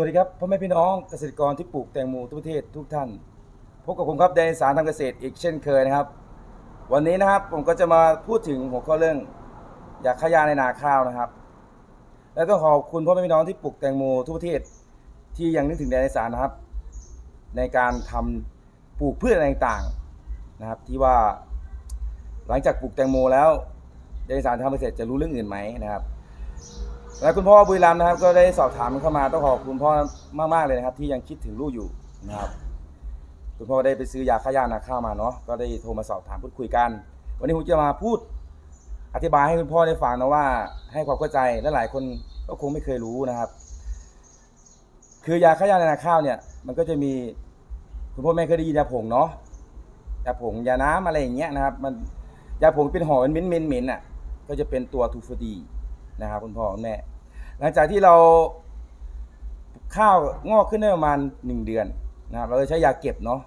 วัสดีครับพ่อแม่พี่น้องเกษตรกรที่ปลูกแตงโมทุกประเทศทุกท่านพบกับผมครับแดนสารทำเกษตรอีกเช่นเคยนะครับ วันนี้นะครับผมก็จะมาพูดถึงหัวข้อเรื่องยาฆ่าหญ้าในนาข้าวนะครับ และต้องขอบคุณพ่อแม่พี่น้องที่ปลูกแตงโมทุกประเทศที่ยังนึกถึงแดนสารนะครับ ในการทำปลูกพืชอะไรต่างๆนะครับ ที่ว่าหลังจากปลูกแตงโมแล้วแดนสารทำเกษตรจะรู้เรื่องอื่นไหมนะครับ และคุณพ่อบุรีรัมย์นะครับ ก็ได้สอบถามเข้ามาต้องขอบคุณพ่อมากๆเลยนะครับ ที่ยังคิดถึงลูกอยู่นะครับคุณพ่อได้ไปซื้อยาฆ่าหญ้านาข้าวมาเนาะก็ได้โทรมาสอบถามพูดคุยกัน วันนี้ผมจะมาพูดอธิบายให้คุณพ่อได้ฟังนะว่า ให้ความเข้าใจและหลายคนก็คงไม่เคยรู้นะครับ คือยาฆ่าหญ้านาข้าวเนี่ย มันก็จะมีคุณพ่อแม่เคยได้ยินยาผงเนาะยาผงยาน้ำอะไรอย่างเงี้ยนะครับ มันยาผงเป็นห่อเป็นเหม็นๆเหม็นอะ ก็จะเป็นตัวทูฟดี นะครับคุณพ่อคุณแม่ หลังจากที่เราข้าวงอกขึ้นได้ประมาณหนึ่งเดือนนะครับ เราจะใช้ยาเก็บเนาะ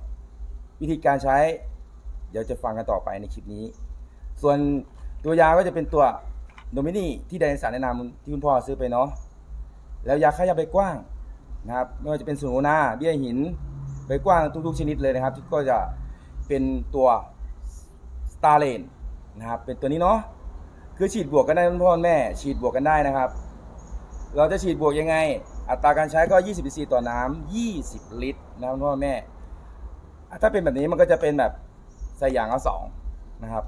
วิธีการใช้ เดี๋ยวจะฟังกันต่อไปในคลิปนี้ ส่วนตัวยาก็จะเป็นตัวโดมินีที่ไดนสารแนะนำที่คุณพ่อซื้อไปเนาะแล้วยาฆ่าหญ้าใบกว้างนะครับไม่ว่าจะเป็นสูโนนาเบี้ยหินใบกว้างทุกๆชนิดเลยนะครับ ที่ก็จะเป็นตัวสตาร์เลนนะครับเป็นตัวนี้เนาะ คือฉีดบวกกันได้คุณพ่อแม่ฉีดบวกกันได้นะครับ เราจะฉีดบวกยังไง อัตราการใช้ก็ 20 cc ต่อน้ำ20 ลิตรนะครับพ่อแม่ ถ้าเป็นแบบนี้มันก็จะเป็นแบบใส่อย่างละสองนะครับ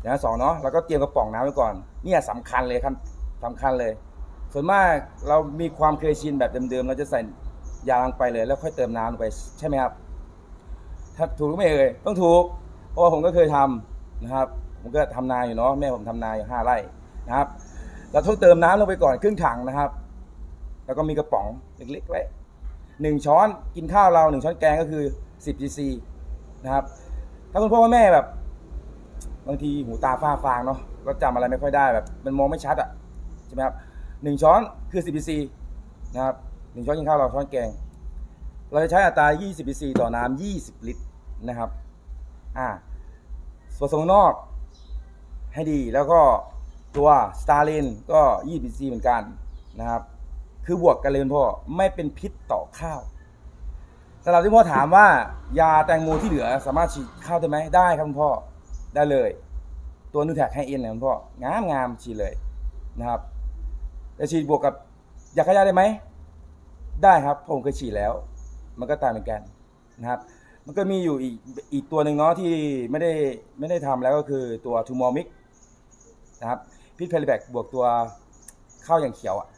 อย่างละสองเนาะแล้วก็เตรียมกระป๋องน้ำไว้ก่อนเนี่ยสำคัญเลยครับสำคัญเลย ส่วนมากเรามีความเคยชินแบบเดิมๆเราจะใส่ยาลงไปเลยแล้วค่อยเติมน้ำลงไปใช่ไหมครับถ้าถูกหรือไม่เอ่ยต้องถูก เพราะว่าผมก็เคยทำนะครับ ผมก็ทำนาอยู่เนาะแม่ผมทำนาอยู่ห้าไร่นะครับเราต้องเติมน้ำลงไปก่อนครึ่งถังนะครับ แล้วก็มีกระป๋องเล็กๆไว้หนึ่งช้อนกินข้าวเราหนึ่งช้อนแกงก็คือสิบซีซีนะครับ ถ้าคุณพ่อแม่แบบ บางทีหูตาฝ้าฟางเนาะก็จำอะไรไม่ค่อยได้แบบ มันมองไม่ชัดอะใช่ไหมครับหนึ่งช้อนคือสิบซีนะครับหนึ่งช้อนกินข้าวเราช้อนแกง เราจะใช้อัตรา 20 cc ต่อน้ำ20 ลิตรนะครับ อ่าส่วนสงนอก ให้ดี แล้วก็ตัวสตาร์ลินก็20 cc เหมือนกันนะครับ คือบวกกันเลยพ่อไม่เป็นพิษต่อข้าวสำหรับที่พ่อถามว่ายาแตงโมที่เหลือสามารถฉีดข้าวได้ไหมได้ครับพ่อได้เลย ตัวนูแท็กให้เอ็นนะพ่องามงามฉีดเลยนะครับจะฉีดบวกกับยาฆ่าหญ้าได้ไหมได้ครับผมเคยฉีดแล้ว มันก็ตายเหมือนกันนะครับ มันก็มีอยู่อีกอีกตัวหนึ่งเนาะที่ไม่ได้ไม่ได้ทำแล้วก็คือตัวทูมอมิก นะครับพิษเพลแบกบวกตัวข้าวอย่างเขียวอะ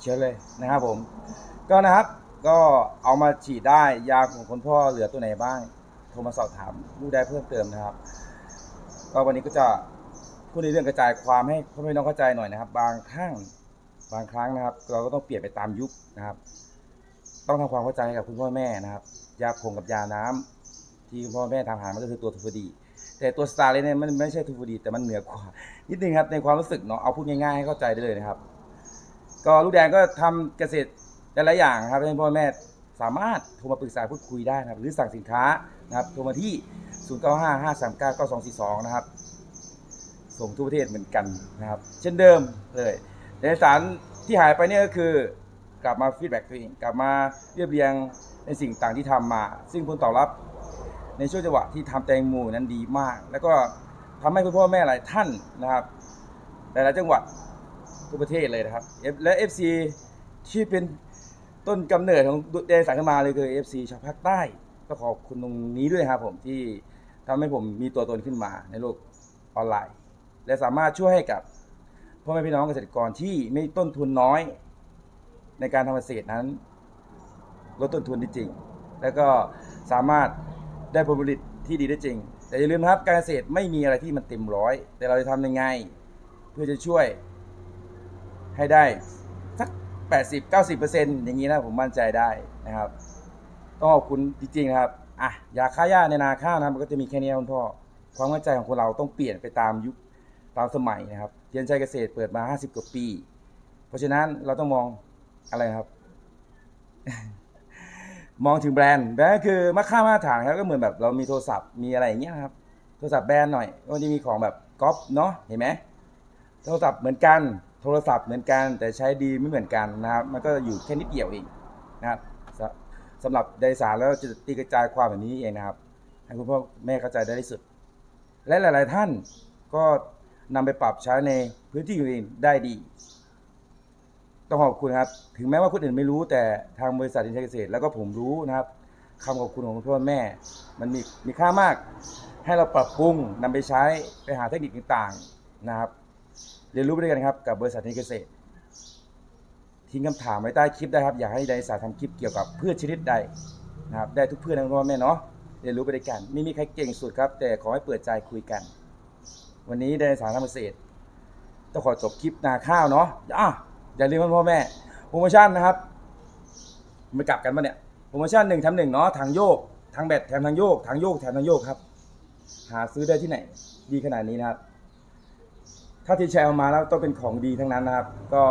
เชื้อเลยนะครับผมก็นะครับก็เอามาฉีดได้ยาของคุณพ่อเหลือตัวไหนบ้างโทรมาสอบถามลูกได้เพิ่มเติมนะครับ ก็วันนี้ก็จะพูดในเรื่องกระจายความให้พ่อแม่น้องเข้าใจหน่อยนะครับ บางครั้งบางครั้งนะครับ เราก็ต้องเปลี่ยนไปตามยุคนะครับ ต้องทำความเข้าใจกับคุณพ่อแม่นะครับ ยาผงกับยาน้ำที่คุณพ่อแม่ทำหามันก็คือตัวทูฟดี แต่ตัวสตาร์เลยเนี่ยมันไม่ใช่ทูฟดีแต่มันเหนือกว่านิดนึงครับในความรู้สึกเนาะเอาพูดง่ายๆให้เข้าใจได้เลยนะครับ ก็ลูกแดงก็ทำเกษตรหลายๆอย่างครับให้พ่อแม่สามารถโทรมาปรึกษาพูดคุยได้นะครับ หรือสั่งสินค้านะครับโทรมาที่ 0 9 5 5 3 9 9 2 4 2 นะครับ ส่งทั่วประเทศเหมือนกันนะครับ เช่นเดิมเลยเอกสารที่หายไปเนี่ยก็คือกลับมาฟีดแบ็กตัวเองกลับมาเรียบเรียงในสิ่งต่างที่ทำมา ซึ่งผลตอบรับ ในช่วงจังหวะที่ทำแตงโมนั้นดีมาก แล้วก็ทำให้คุณพ่อแม่หลายท่านนะครับหลายๆจังหวัดทั่วประเทศเลยนะครับและ FC ที่เป็นต้นกำเนิดของแดนสายขึ้นมาเลยคือ FC ชาวภาคใต้ก็ขอบคุณตรงนี้ด้วยครับผมที่ทำให้ผมมีตัวตนขึ้นมาในโลกออนไลน์ และสามารถช่วยให้กับพ่อแม่พี่น้องเกษตรกรที่ไม่ต้นทุนน้อย ในการทำเกษตรนั้น ลดต้นทุนได้จริง แล้วก็สามารถ ได้ผลผลิตที่ดีได้จริง แต่อย่าลืมนะครับการเกษตรไม่มีอะไรที่มันเต็มร้อย แต่เราจะทำยังไง เพื่อจะช่วย ให้ได้สัก 80-90%อย่างนี้นะผมมั่นใจได้นะครับต้องขอบคุณจริงๆนะครับอะยาฆ่าหญ้าในนาข้าวนะมันก็จะมีแค่นี้คุณพ่อความเข้าใจของคนเราต้องเปลี่ยนไปตามยุคตามสมัยนะครับเทียนชัยเกษตรเปิดมา 50 กว่าปี เพราะฉะนั้นเราต้องมองอะไรครับ มองถึงแบรนด์แบรนด์ก็คือมาค่ามาตรฐานครับก็เหมือนแบบเรามีโทรศัพท์มีอะไรอย่างเงี้ยครับโทรศัพท์แบรนด์หน่อยก็จะมีของแบบก๊อปเนาะเห็นไหมโทรศัพท์เหมือนกัน โทรศัพท์เหมือนกัน แต่ใช้ดีไม่เหมือนกันนะครับมันก็อยู่แค่นิดเดียวเองนะครับสสำหรับไดสารแล้วจะตีกระจายความแบบนี้เองนะครับให้คุณพ่อแม่เข้าใจได้ที่สุด และหลาย ๆ ท่านก็นำไปปรับใช้ในพื้นที่องตัวเองได้ดี ต้องขอบคุณครับ ถึงแม้ว่าคนอื่นไม่รู้แต่ทางบริษัทอินเทอร์เกษตรแล้วก็ผมรู้นะครับคำขอบคุณของพ่อแม่ มันมีมีค่ามาก ให้เราปรับปรุงนำไปใช้ไปหาเทคนิคต่างๆนะครับ เรียนรู้ไปด้วยกันครับกับบริษัทอินเทอร์เกษตร ทิ้งคำถามไว้ใต้คลิปได้ครับ อยากให้ไดสาทำคลิปเกี่ยวกับพืชชนิดใดนะครับได้ทุกพืชนะคุณพ่อแม่เนาะเรียนรู้ไปด้วยกันไม่มีใครเก่งสุดครับ แต่ขอให้เปิดใจคุยกัน วันนี้ไดสาทำเกษตรต้องขอจบคลิปนาข้าวเนาะอะ อย่าลืมพ่อแม่โปรโมชั่นนะครับไปกลับกันปะเนี่ยโปรโมชั่นหนึ่งแถมหนึ่งเนาะทางโยกทางแบตแถมทางโยกทางโยกแถมทางโยกครับ หาซื้อได้ที่ไหน ดีขนาดนี้นะครับ ถ้าที่แชร์ออกมาแล้วต้องเป็นของดีทั้งนั้นนะครับ ก็